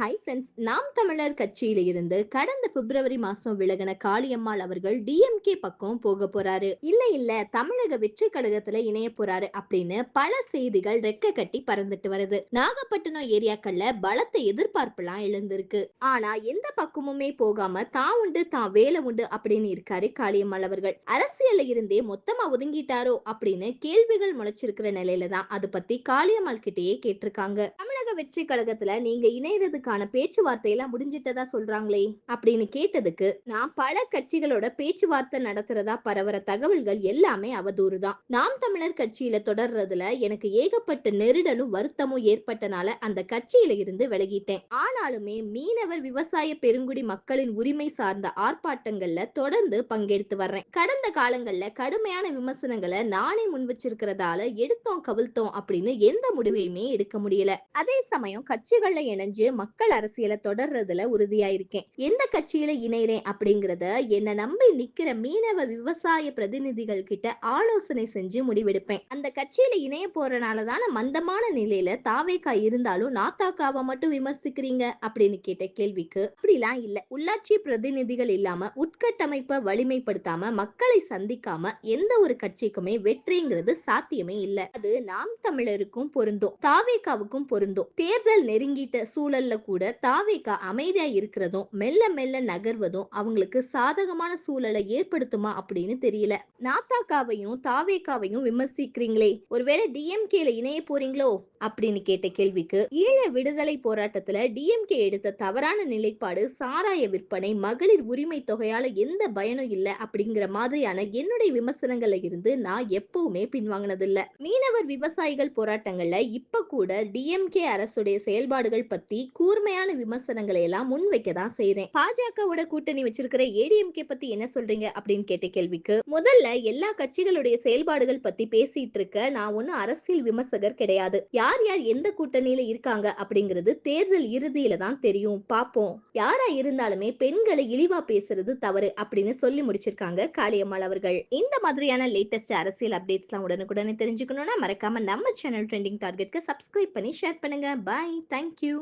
Hi friends நாம் தமிழர் கட்சியில இருந்து கடந்த பிப்ரவரி மாசம் விலகின காளியம்மாள் அவர்கள் டிஎம்கே பக்கம் போக போறாரு. இல்ல இல்ல தமிழக வெற்றி கழகத்துல இணைய போறாரு அப்படின்னு பல செய்திகள் ரெக்க கட்டி பறந்துட்டு வருது. நாகப்பட்டினம் ஏரியாக்கள்ல பலத்த எதிர்பார்ப்புலாம் எழுந்திருக்கு. ஆனா எந்த பக்கமுமே போகாம தான் உண்டு தான் வேலை உண்டு அப்படின்னு இருக்காரு காளியம்மாள் அவர்கள். அரசியல்ல இருந்தே மொத்தமா ஒதுங்கிட்டாரோ அப்படின்னு கேள்விகள் முளைச்சிருக்கிற நிலையில தான் அது பத்தி காளியம்மாள் கிட்டேயே கேட்டிருக்காங்க. தமிழக வெற்றி கழகத்துல நீங்க இணையறதுக்கான பேச்சுவார்த்தை எல்லாம் முடிஞ்சிட்டதா சொல்றாங்களே அப்படின்னு கேட்டதுக்கு நான் பல கட்சிகளோட பேச்சுவார்த்தை நடத்துறதா பரவற தகவல்கள் எல்லாமே அவதூறு தான் நாம் தமிழர் கட்சியில தொடர்றதுல எனக்கு ஏகப்பட்ட நெருடலும் வருத்தமும் ஏற்பட்டனால அந்த கட்சியில இருந்து விலகிட்டேன். ஆனாலுமே மீனவர் விவசாய பெருங்குடி மக்களின் உரிமை சார்ந்த ஆர்ப்பாட்டங்கள்ல தொடர்ந்து பங்கெடுத்து வர்றேன். கடந்த காலங்கள்ல கடுமையான விமர்சனங்களை நானே முன் வச்சிருக்கிறதால எடுத்தோம் கவிழ்த்தோம் அப்படின்னு எந்த முடிவையுமே எடுக்க முடியல. அதே சமயம் கட்சிகள்ல இணைஞ்சு மக்கள் அரசியலை தொடர்றதுல உறுதியா இருக்கேன் எந்த கட்சியில இணைறேன் அப்படிங்கறத என்ன நம்பி நிக்கிற மீனவ விவசாய பிரதிநிதிகள் கிட்ட ஆலோசனை செஞ்சு முடிவெடுப்பேன். அந்த கட்சியில இணைய போறனாலதான மந்தமான நிலையில தாவேக்கா இருந்தாலும் நாத்தாக்காவை மட்டும் விமர்சிக்கிறீங்க அப்படின்னு கேட்ட கேள்விக்கு அப்படிலாம் இல்ல. உள்ளாட்சி பிரதிநிதிகள் இல்லாம உட்கட்டமைப்பை வலிமைப்படுத்தாம மக்களை சந்திக்காம எந்த ஒரு கட்சிக்குமே வெற்றிங்கிறது சாத்தியமே இல்ல. அது நாம் தமிழருக்கும் பொருந்தும் தாவேக்காவுக்கும் பொருந்தும். தேர்தல் நெருங்கிட்ட சூழல்ல கூட தாவேக்கா அமைதியா இருக்கிறதும் மெல்ல மெல்ல நகர்வதும் அவங்களுக்கு சாதகமான சூழலை ஏற்படுத்துமா அப்படின்னு தெரியல. நாத்தாக்காவையும் தாவேக்காவையும் விமர்சிக்கிறீங்களே. ஒருவேளை டிஎம்கேல இணைய போறீங்களோ? அப்படின்னு கேட்ட கேள்விக்கு ஈழ விடுதலை போராட்டத்துல டிஎம்கே எடுத்த தவறான நிலைப்பாடு சாராய விற்பனை மகளிர் உரிமை தொகையால எந்த பயனும் இல்ல அப்படிங்கிற மாதிரியான என்னுடைய விமர்சனங்கள்ல இருந்து நான் எப்பவுமே பின்வாங்கினதில்ல. மீனவர் விவசாயிகள் போராட்டங்கள்ல இப்ப கூட டிஎம்கே அரசுடைய செயல்பாடுகள் பத்தி கூர்மையான விமர்சனங்களை எல்லாம் முன்வைக்க தான் செய்யறேன் பாஜகவோட கூட்டணி வச்சிருக்கிற ஏடிஎம்கே பத்தி என்ன சொல்றீங்க அப்படின்னு கேட்ட கேள்விக்கு முதல்ல எல்லா கட்சிகளுடைய செயல்பாடுகள் பத்தி பேசிட்டு இருக்க நான் ஒன்னும் அரசியல் விமர்சகர் கிடையாது. யார் யார் யார் எந்த கூட்டணியில இருக்காங்க அப்படிங்கிறது தேர்தல் இறுதியில தான் தெரியும். பாப்போம் யாரா இருந்தாலுமே பெண்களை இழிவா பேசுறது தவறு அப்படின்னு சொல்லி முடிச்சிருக்காங்க காளியம்மாள் அவர்கள். இந்த மாதிரியான லேட்டஸ்ட் அரசியல் அப்டேட்ஸ்லாம் உடனுக்குடனே தெரிஞ்சுக்கணும்னா மறக்காம நம்ம சேனல் ட்ரெண்டிங் டார்கெட்க்கு சப்ஸ்கிரைப் பண்ணி ஷேர் பண்ணுங்க. Bye thank you